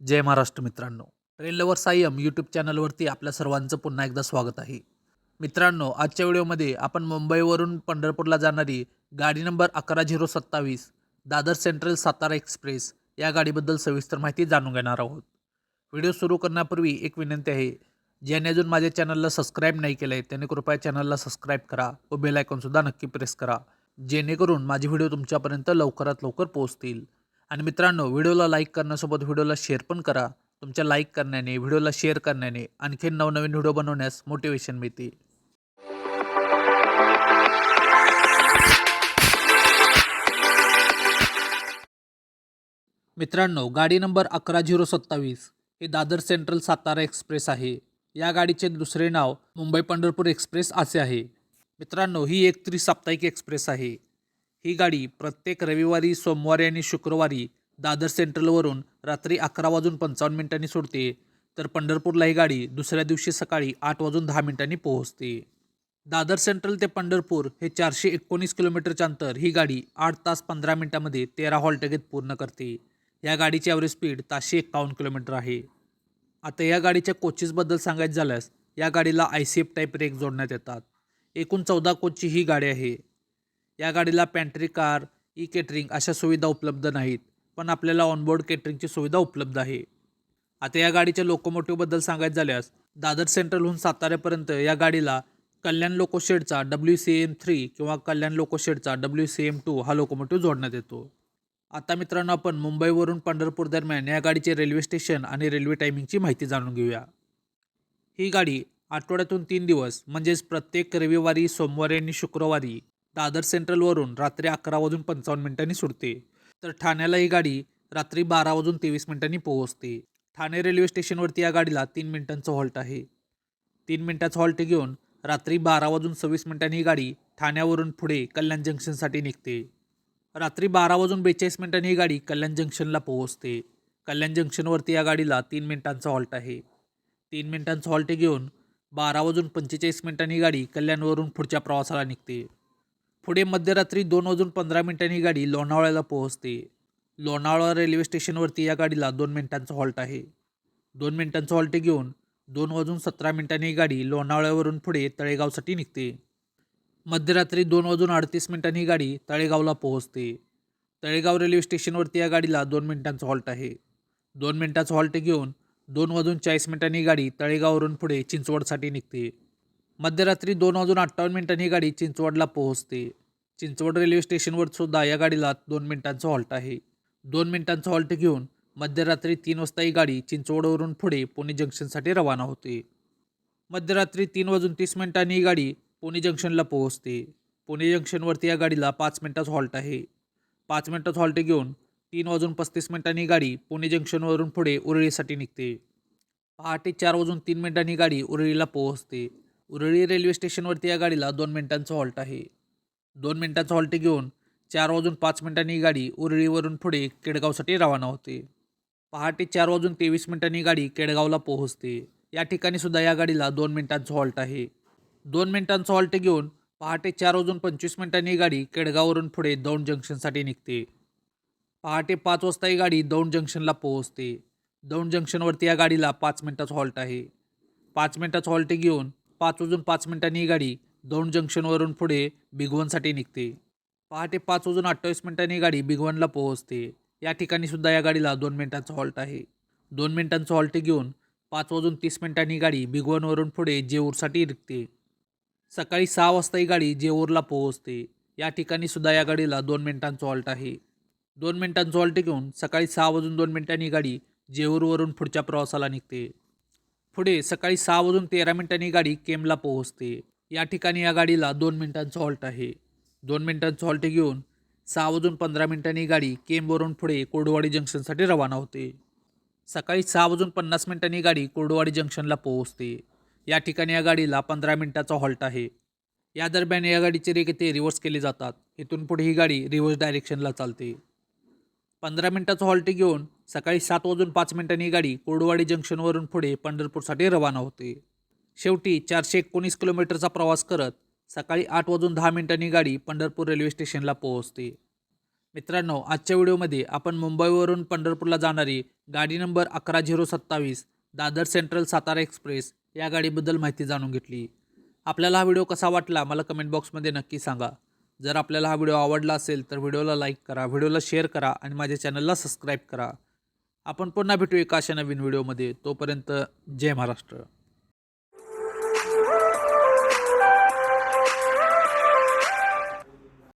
जय महाराष्ट्र मित्रांनो. Train lover Sayam YouTube चॅनलवरती आपल्या सर्वांचं पुन्हा एकदा स्वागत आहे. मित्रांनो आजच्या व्हिडिओमध्ये आपण मुंबईवरून पंढरपूरला जाणारी गाडी नंबर अकरा झिरो सत्तावीस दादर सेंट्रल सातारा एक्सप्रेस या गाडीबद्दल सविस्तर माहिती जाणून घेणार आहोत. व्हिडिओ सुरू करण्यापूर्वी एक विनंती आहे ज्याने अजून माझ्या चॅनलला सबस्क्राईब नाही केलं आहे त्याने कृपया चॅनलला सबस्क्राईब करा व बेल आयकॉनसुद्धा नक्की प्रेस करा जेणेकरून माझे व्हिडिओ तुमच्यापर्यंत लवकरात लवकर पोहोचतील. आणि मित्रांनो व्हिडिओला लाईक करण्यासोबत व्हिडिओला शेअर पण करा. तुमच्या लाईक करण्याने व्हिडिओला शेअर करण्याने आणखी नवनवीन व्हिडिओ बनवण्यास मोटिवेशन मिळते मित्रांनो गाडी नंबर अकरा झिरो सत्तावीस हे दादर सेंट्रल सातारा एक्सप्रेस आहे. या गाडीचे दुसरे नाव मुंबई पंढरपूर एक्सप्रेस असे आहे. मित्रांनो ही एक त्रिसाप्ताहिक एक्सप्रेस आहे. ही गाडी प्रत्येक रविवारी सोमवारी आणि शुक्रवारी दादर सेंट्रलवरून रात्री अकरा वाजून पंचावन्न मिनिटांनी सोडते. तर पंढरपूरला ही गाडी दुसऱ्या दिवशी सकाळी आठ वाजून दहा मिनिटांनी पोहोचते. दादर सेंट्रल ते पंढरपूर हे चारशे एकोणीस किलोमीटरच्या अंतर ही गाडी आठ तास पंधरा मिनिटांमध्ये तेरा हॉल्टगेत पूर्ण करते. या गाडीची ॲव्हरेज स्पीड ताशे एकावन्न किलोमीटर आहे. आता या गाडीच्या कोचेसबद्दल सांगायचं झाल्यास या गाडीला I C F type brake जोडण्यात येतात. एकूण चौदा कोचची ही गाडी आहे. या गाडीला पॅन्ट्री कार ई केटरिंग अशा सुविधा उपलब्ध नाहीत पण आपल्याला ऑनबोर्ड केटरिंगची सुविधा उपलब्ध आहे. आता या गाडीच्या लोकोमोटिव्हबद्दल सांगायचं झाल्यास दादर सेंट्रलहून साताऱ्यापर्यंत या गाडीला कल्याण लोकोशेडचा डब्ल्यू सी एम थ्री किंवा कल्याण लोकोशेडचा डब्ल्यू सी एम टू हा लोकोमोटिव्ह जोडण्यात येतो. आता मित्रांनो आपण मुंबईवरून पंढरपूर दरम्यान या गाडीचे रेल्वे स्टेशन आणि रेल्वे टायमिंगची माहिती जाणून घेऊया. ही गाडी आठवड्यातून तीन दिवस म्हणजेच प्रत्येक रविवारी सोमवारी आणि शुक्रवारी दादर सेंट्रलवरून रात्री अकरा वाजून पंचावन्न मिनिटांनी सुटते. तर ठाण्याला ही गाडी रात्री बारा वाजून तेवीस मिनिटांनी पोहोचते. ठाणे रेल्वे स्टेशनवरती या गाडीला तीन मिनिटांचं हॉल्ट आहे. तीन मिनिटाचं हॉल्ट घेऊन रात्री बारा वाजून सव्वीस मिनिटांनी ही गाडी ठाण्यावरून पुढे कल्याण जंक्शनसाठी निघते. रात्री बारा वाजून बेचाळीस मिनिटांनी ही गाडी कल्याण जंक्शनला पोहोचते. कल्याण जंक्शनवरती या गाडीला तीन मिनिटांचा हॉल्ट आहे. तीन मिनिटांचा हॉल्ट घेऊन बारा वाजून पंचेचाळीस मिनिटांनी गाडी कल्याणवरून पुढच्या प्रवासाला निघते. पुढे मध्यरात्री दोन वाजून पंधरा मिनिटांनी ही गाडी लोणावळ्याला पोहोचते. लोणावळा रेल्वे स्टेशनवरती या गाडीला दोन मिनिटांचा हॉल्ट आहे. दोन मिनिटांचा हॉल्ट घेऊन दोन वाजून सतरा मिनिटांनी ही गाडी लोणावळ्यावरून पुढे तळेगावसाठी निघते. मध्यरात्री दोन वाजून अडतीस मिनिटांनी ही गाडी तळेगावला पोहोचते. तळेगाव रेल्वे स्टेशनवरती या गाडीला दोन मिनिटांचा हॉल्ट आहे. दोन मिनिटाचा हॉल्ट घेऊन दोन वाजून चाळीस मिनिटांनी गाडी तळेगाववरून पुढे चिंचवडसाठी निघते. मध्यरात्री दोन वाजून अठ्ठावन्न मिनिटांनी गाडी चिंचवडला पोहोचते. चिंचवड रेल्वे स्टेशनवर सुद्धा या गाडीला दोन मिनिटांचा हॉल्ट आहे. दोन मिनिटांचा हॉल्ट घेऊन मध्यरात्री तीन वाजता ही गाडी चिंचवडवरून पुढे पुणे जंक्शनसाठी रवाना होते. मध्यरात्री तीन वाजून तीस मिनिटांनी ही गाडी पुणे जंक्शनला पोहोचते. पुणे जंक्शनवरती या गाडीला पाच मिनिटाचा हॉल्ट आहे. पाच मिनिटाचा हॉल्ट घेऊन तीन वाजून पस्तीस मिनिटांनी गाडी पुणे जंक्शनवरून पुढे उरळीसाठी निघते. पहाटे चार वाजून तीन मिनिटांनी गाडी उरळीला पोहोचते. उरळी रेल्वे स्टेशनवरती या गाडीला दोन मिनिटांचा हॉल्ट आहे. दोन मिनिटांचा हॉल्ट घेऊन चार वाजून पाच मिनिटांनी ही गाडी उरळीवरून पुढे केडगावसाठी रवाना होते. पहाटे चार वाजून तेवीस मिनिटांनी गाडी केडगावला पोहोचते. या ठिकाणी सुद्धा या गाडीला दोन मिनिटांचा हॉल्ट आहे. दोन मिनिटांचा हॉल्ट घेऊन पहाटे चार वाजून पंचवीस मिनिटांनी ही गाडी केडगाववरून पुढे दौंड जंक्शनसाठी निघते. पहाटे पाच वाजता ही गाडी दौंड जंक्शनला पोहोचते. दौंड जंक्शनवरती या गाडीला पाच मिनिटाचा हॉल्ट आहे. पाच मिनिटाचा हॉल्ट घेऊन पाच वाजून पाच मिनिटांनी ही गाडी दौंड जंक्शनवरून पुढे बिगवनसाठी निघते. पहाटे पाच वाजून अठ्ठावीस मिनिटांनी गाडी बिगवनला पोहोचते. या ठिकाणी सुद्धा या गाडीला दोन मिनिटांचा हॉल्ट आहे. दोन मिनिटांचा हॉल्ट घेऊन पाच वाजून तीस मिनिटांनी गाडी बिगवनवरून पुढे जेऊरसाठी निघते. सकाळी सहा वाजता ही गाडी जेऊरला पोहोचते. या ठिकाणी सुद्धा या गाडीला दोन मिनिटांचा हॉल्ट आहे. दोन मिनिटांचा हॉल्ट घेऊन सकाळी सहा वाजून दोन मिनिटांनी गाडी जेऊरवरून पुढच्या प्रवासाला निघते. पुढे सकाळी सहा वाजून तेरा मिनिटांनी गाडी केमला पोहोचते. या ठिकाणी या गाडीला दोन मिनिटांचा हॉल्ट आहे. दोन मिनिटांचा हॉल्ट घेऊन सहा वाजून पंधरा मिनिटांनी गाडी केमवरून पुढे कोडवाडी जंक्शनसाठी रवाना होते. सकाळी सहा वाजून पन्नास मिनिटांनी गाडी कोरडवाडी जंक्शनला पोहोचते. या ठिकाणी या गाडीला पंधरा मिनिटाचा हॉल्ट आहे. या दरम्यान या गाडीचे रेगते रिव्हर्स केले जातात. इथून पुढे ही गाडी रिव्हर्स डायरेक्शनला चालते. पंधरा मिनिटाचा हॉल्ट घेऊन सकाळी सात वाजून पाच मिनिटांनी गाडी कोरडवाडी जंक्शनवरून पुढे पंढरपूरसाठी रवाना होते. शेवटी चारशे एकोणीस किलोमीटरचा प्रवास करत सकाळी आठ वाजून दहा मिनिटांनी गाडी पंढरपूर रेल्वे स्टेशनला पोहोचते. मित्रांनो आजच्या व्हिडिओमध्ये आपण मुंबईवरून पंढरपूरला जाणारी गाडी नंबर अकरा झिरो सत्तावीस दादर सेंट्रल सातारा एक्सप्रेस या गाडीबद्दल माहिती जाणून घेतली. आपल्याला हा व्हिडिओ कसा वाटला मला कमेंट बॉक्समध्ये नक्की सांगा. जर आपल्याला हा व्हिडिओ आवडला असेल तर व्हिडिओला लाईक करा व्हिडिओला शेअर करा आणि माझ्या चॅनलला सबस्क्राईब करा. आपण पुन्हा भेटू एका अशा नवीन व्हिडिओमध्ये. तोपर्यंत जय महाराष्ट्र.